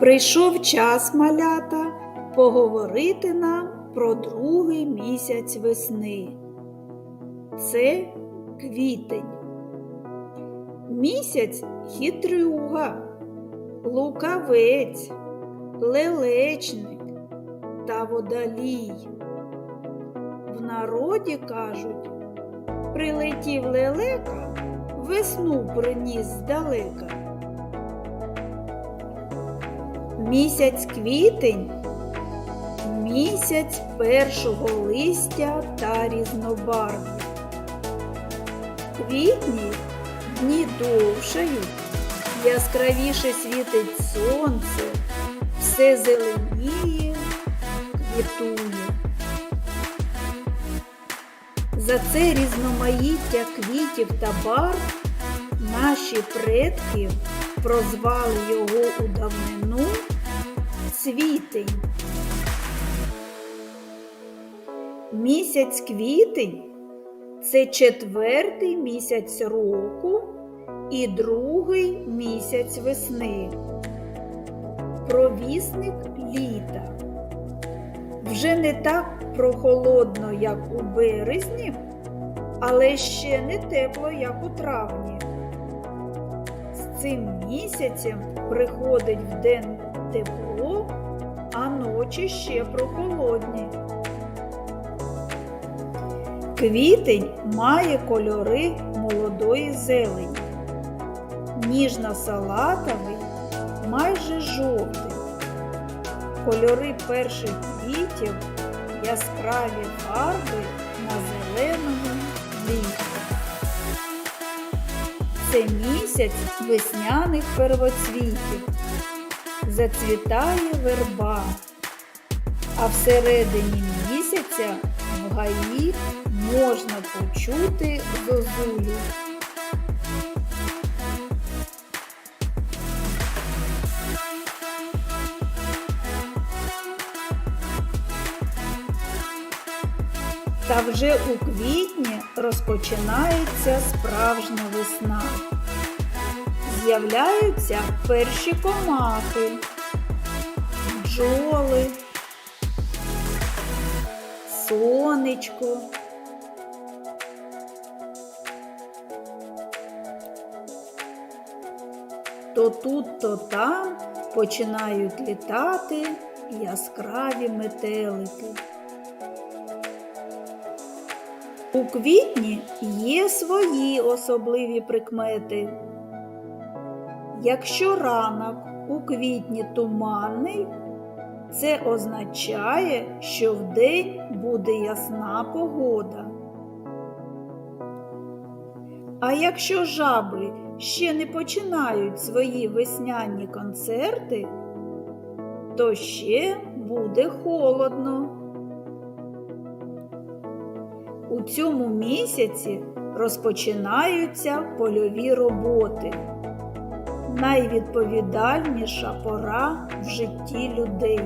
Прийшов час малята поговорити нам про другий місяць весни. Це квітень. Місяць хитрюга, лукавець, лелечник та водолій. В народі кажуть, прилетів лелека, весну приніс здалека. Місяць квітень місяць першого листя та різнобарв'я. Квітні дні довшають, яскравіше світить сонце, все зеленіє, квітує. За це різноманіття квітів та барв наші предки прозвали його у давнину цвітень. Місяць квітень це четвертий місяць року і другий місяць весни. Провісник літа. Вже не так прохолодно, як у березні, але ще не тепло, як у травні. З цим місяцем приходить в день тепло, ночі ще прохолодні. Квітень має кольори молодої зелені, ніжно-салатовий, майже жовтий. Кольори перших квітів яскраві фарби на зеленому лісі. Це місяць весняних первоцвітів. Зацвітає верба, а всередині місяця в гаї можна почути зозулю. Та вже у квітні розпочинається справжня весна. З'являються перші комахи, бджоли, сонечко. То тут, то там починають літати яскраві метелики. У квітні є свої особливі прикмети. Якщо ранок у квітні туманний, це означає, що вдень буде ясна погода. А якщо жаби ще не починають свої весняні концерти, то ще буде холодно. У цьому місяці розпочинаються польові роботи. Найвідповідальніша пора в житті людей.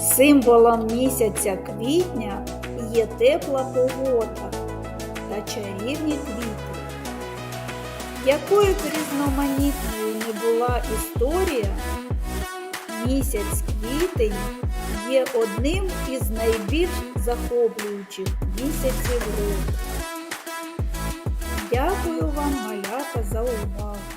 Символом місяця квітня є тепла погода та чарівні квіти. Якою б різноманітною не була історія, місяць квітень є одним із найбільш захоплюючих місяців року. Дякую вам, малята, за увагу!